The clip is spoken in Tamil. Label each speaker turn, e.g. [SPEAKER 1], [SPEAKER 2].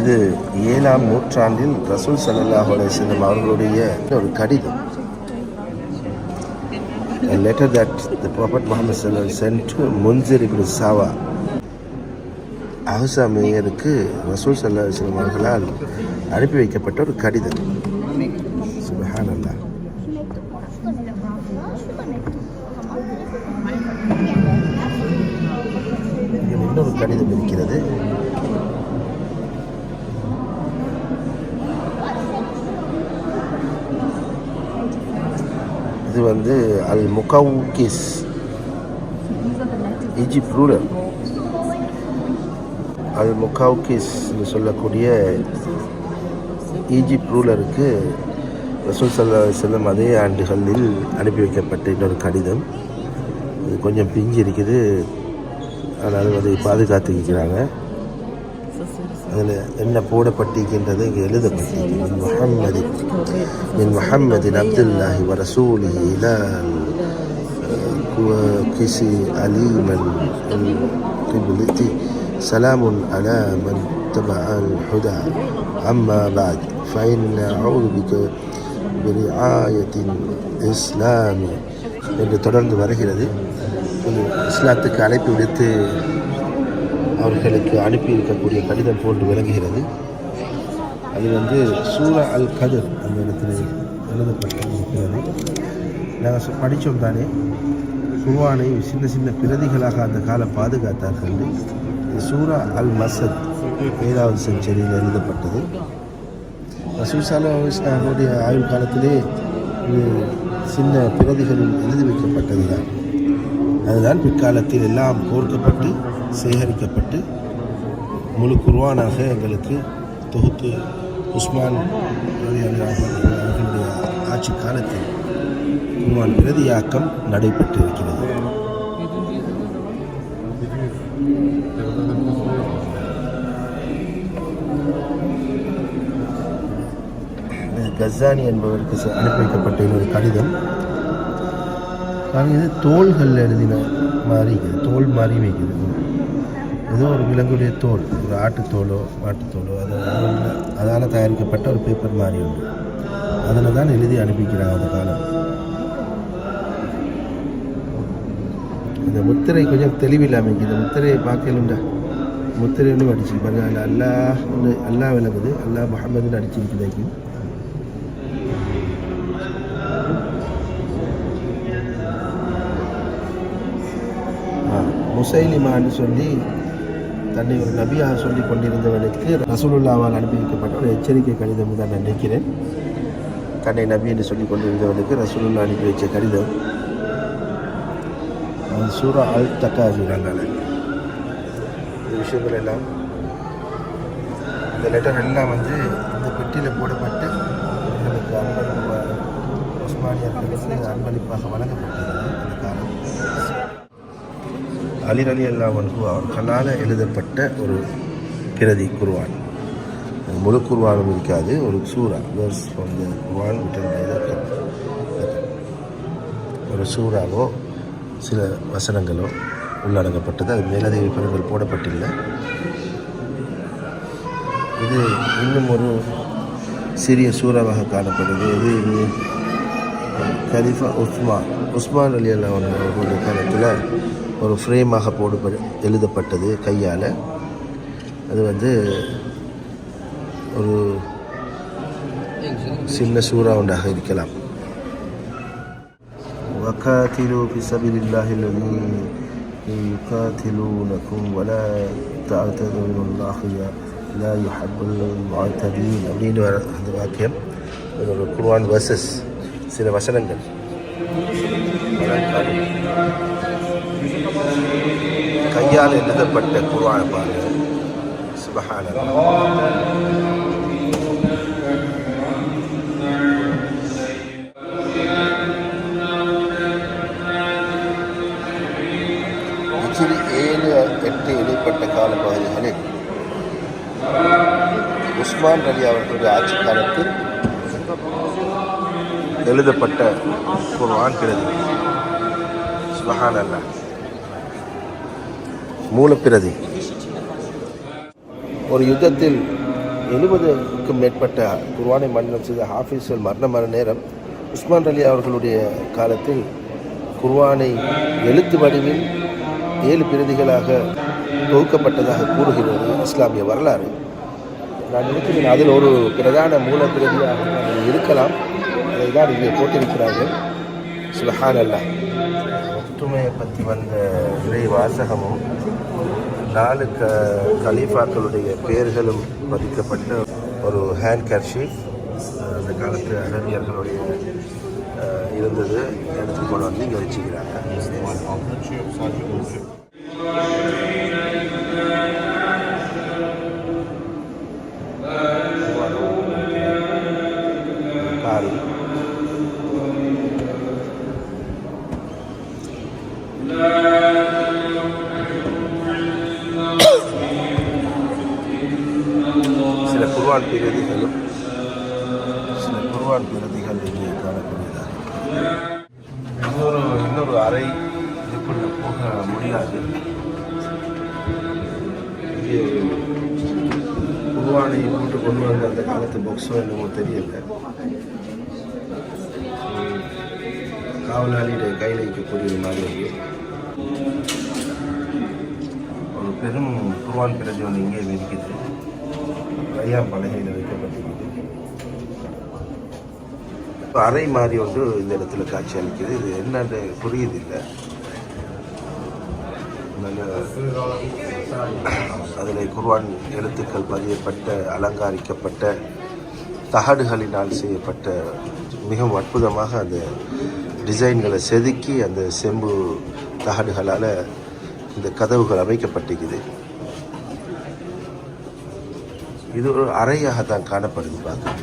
[SPEAKER 1] இது ஏழாம் நூற்றாண்டில் ரசூல் சல்லாஹ் அலையம் அவர்களுடைய ஒரு கடிதம். A letter that the Prophet Muhammad sent to Munzir ibn Sawa. அஹ்சா மேயருக்கு ரசூல் சல்லா அலுவலம் அவர்களால் அனுப்பி வைக்கப்பட்ட ஒரு கடிதம். சுபஹானல்லா இன்னொரு கடிதம் இருக்கிறது. வந்து அல் முகவுகிஸ். ஈஜிப்ட் ரூலர் அல் முகவுகிஸ் சொல்லக்கூடிய ஈஜிப்ட் ரூலருக்கு ரசூல் சல்லா செல்லம் அதே ஆண்டுகளில் அனுப்பி வைக்கப்பட்ட இன்னொரு கடிதம். இது கொஞ்சம் பிஞ்சு இருக்குது. ஆனால் அதை பாதுகாத்து வைக்கிறாங்க அதில் என்ன போடப்பட்டிருக்கின்றது இங்கே எழுதப்பட்டிருக்கு மின் முஹம்மது மின் முஹம்மதின் அப்துல்லாஹி வ ரசூலிஹி இலா கிசி அலீமன் القبلة سلام على من تبع الهدى أما بعد فإن أعوذ بك برعاية الإسلام என்று தொடர்ந்து வருகிறது ஒரு இஸ்லாத்துக்கு அழைப்பு விடுத்து அவர்களுக்கு அனுப்பி இருக்கக்கூடிய கடிதம் போன்று விளங்குகிறது. அது வந்து சூரா அல் கதிர் அந்த இடத்துல எழுதப்பட்டிருக்கிறது. நாங்கள் படித்தோம் தானே. குர்ஆனை சின்ன சின்ன பிரதிகளாக அந்த காலம் பாதுகாத்தார்கள். சூரா அல் மசத் ஏதாவது செஞ்சரியில் எழுதப்பட்டது. ரசூசாலா ஆயுள் காலத்திலே சின்ன பிரதிகளில் எழுதி வைக்கப்பட்டது தான் அதுதான் பிற்காலத்தில் எல்லாம் கோர்க்கப்பட்டு சேகரிக்கப்பட்டு முழு குர்ஆனாக எங்களுக்கு தொகுத்து உஸ்மான் அவர்களுடைய ஆட்சி காலத்தில் குர்ஆன் பிரதியாக்கம் நடைபெற்று இருக்கிறது கசானி என்பவருக்கு அனுப்பி வைக்கப்பட்ட இன்னொரு கடிதம். பாருங்க, இது தோள்கள் எழுதின மாதிரி தோல் மாறி வைக்கிறது. ஏதோ ஒரு விலங்குடைய தோல் ஒரு ஆட்டுத்தோலோ மாட்டுத்தோலோ அது அதால் தயாரிக்கப்பட்ட ஒரு பேப்பர் மாதிரி உண்டு அதில் தான் எழுதி அனுப்பிக்கிறாங்க அந்த காலம். இந்த முத்திரை கொஞ்சம் தெளிவில்லாமல் இந்த முத்திரையை பார்க்கலுண்டா முத்திரைன்னு அடிச்சு பாருங்க. அதில் அல்லாஹ் ஒன்று அல்லாஹ் விளங்குது. அல்லா முகமதுன்னு அடிச்சிருக்குது முசைலிமான்னு சொல்லி தன்னை ஒரு நபியாக சொல்லி கொண்டிருந்தவனுக்கு ரசூலுல்லாவால் அனுப்பி வைக்கப்பட்ட ஒரு எச்சரிக்கை கடிதம் தான் நான் நினைக்கிறேன். தன்னை நபி என்று சொல்லி கொண்டிருந்தவனுக்கு ரசூலுல்லா அனுப்பி வச்ச கடிதம். அது சூரா அல் தக்காசுறாங்க இந்த விஷயங்கள் எல்லாம் இந்த லெட்டர் எல்லாம் வந்து இந்த பெட்டியில் போடப்பட்டு எங்களுக்கு அன்பளிப்பு உஸ்மானியர்களுக்கு அன்பளிப்பாக வழங்கப்பட்டது. அலி அலி அல்லா வன்ஹு அவர்களால் எழுதப்பட்ட ஒரு பிரதி குர்வான் முழு குர்வானும் இருக்காது ஒரு சூறா. வேர்ஸ் ஃப்ரம் த குர்வான் ஒரு சூறாவோ சில வசனங்களோ உள்ளடங்கப்பட்டது அது மேலதிக விவரங்கள் போடப்பட்டில்லை. இது இன்னும் ஒரு சிறிய சூறாவாக காணப்படுது. இது இது கலிஃபா உஸ்மான். உஸ்மான் அலி அல்லா அவர்களுடைய காலத்தில் ஒரு ஃப்ரேமாக போடு எழுதப்பட்டது கையால். அது வந்து ஒரு சின்ன சூறாவுண்டாக இருக்கலாம். وقاتلوا في سبيل الله الذي يقاتلونكم ولا تعتدوا அப்படின்னு வர அந்த வாக்கியம். ஒரு குர்ஆன் வர்சஸ் சில வசனங்கள். கையால் எழுதப்பட்ட குர்ஆனை பாருங்க. சுபகான ஏழு எட்டு இடைப்பட்ட கால பகுதிகளில் உஸ்மான் அலி அவர்களுடைய ஆட்சி காலத்தில் எழுதப்பட்ட குர்ஆன் பிரதி சுபஹான் அல்லாஹ் மூலப்பிரதி. ஒரு யுத்தத்தில் எழுபதுக்கும் மேற்பட்ட குர்ஆனை மன்னம் செய்த ஹாஃபிஸ்கள் மர நேரம் உஸ்மான் அலி அவர்களுடைய காலத்தில் குர்வானை எழுத்து வடிவில் ஏழு பிரதிகளாக தொகுக்கப்பட்டதாக கூறுகிறது இஸ்லாமிய வரலாறு. நான் நினைக்கிறேன் அதில் ஒரு பிரதான மூலப்பிரதியாக இருக்கலாம். அதை தான் இங்கே போட்டிருக்கிறார்கள். சுலஹான் அல்லா ஒற்றுமையை பற்றி வந்த இறை வாசகமும் நாலு க கலீஃபாக்களுடைய பெயர்களும் பதிக்கப்பட்ட ஒரு ஹேண்ட் கர்ஷீஃப் அந்த காலத்து அரபியர்களுடைய இருந்தது. எடுத்து கொண்டு வந்து இங்கே வச்சுக்கிறாங்க சில குருவான் பிரதிகளும் சில குர்ஆன் பிரதிகள் இங்கே காணக்கூடியதாக இன்னொரு இன்னொரு அறை இதுக்குள்ள போக முடியாது. இங்கே குர்ஆனை கூட்டு கொண்டு வந்த அந்த காலத்து பொக்ஸோ என்னமோ தெரியல. காவலாளியுடைய கையில் வைக்கக்கூடிய மாதிரி பெரும் குர்வான் பிரதி ஒன்று இங்கே இருக்குது ஐயா பலகையில் வைக்கப்பட்டிருக்குது. இப்போ அறை மாதிரி ஒன்று இந்த இடத்துல காட்சி அளிக்குது. இது என்னன்னு புரியுது இல்லை. அதில் குர்வான் எழுத்துக்கள் பதியப்பட்ட அலங்காரிக்கப்பட்ட தகடுகளினால் செய்யப்பட்ட மிகவும் அற்புதமாக அந்த டிசைன்களை செதுக்கி அந்த செம்பு தகடுகளால் இந்த கதவுகள் அமைக்கப்பட்டிருக்குது. இது ஒரு அறையாக தான் காணப்படுது பார்க்க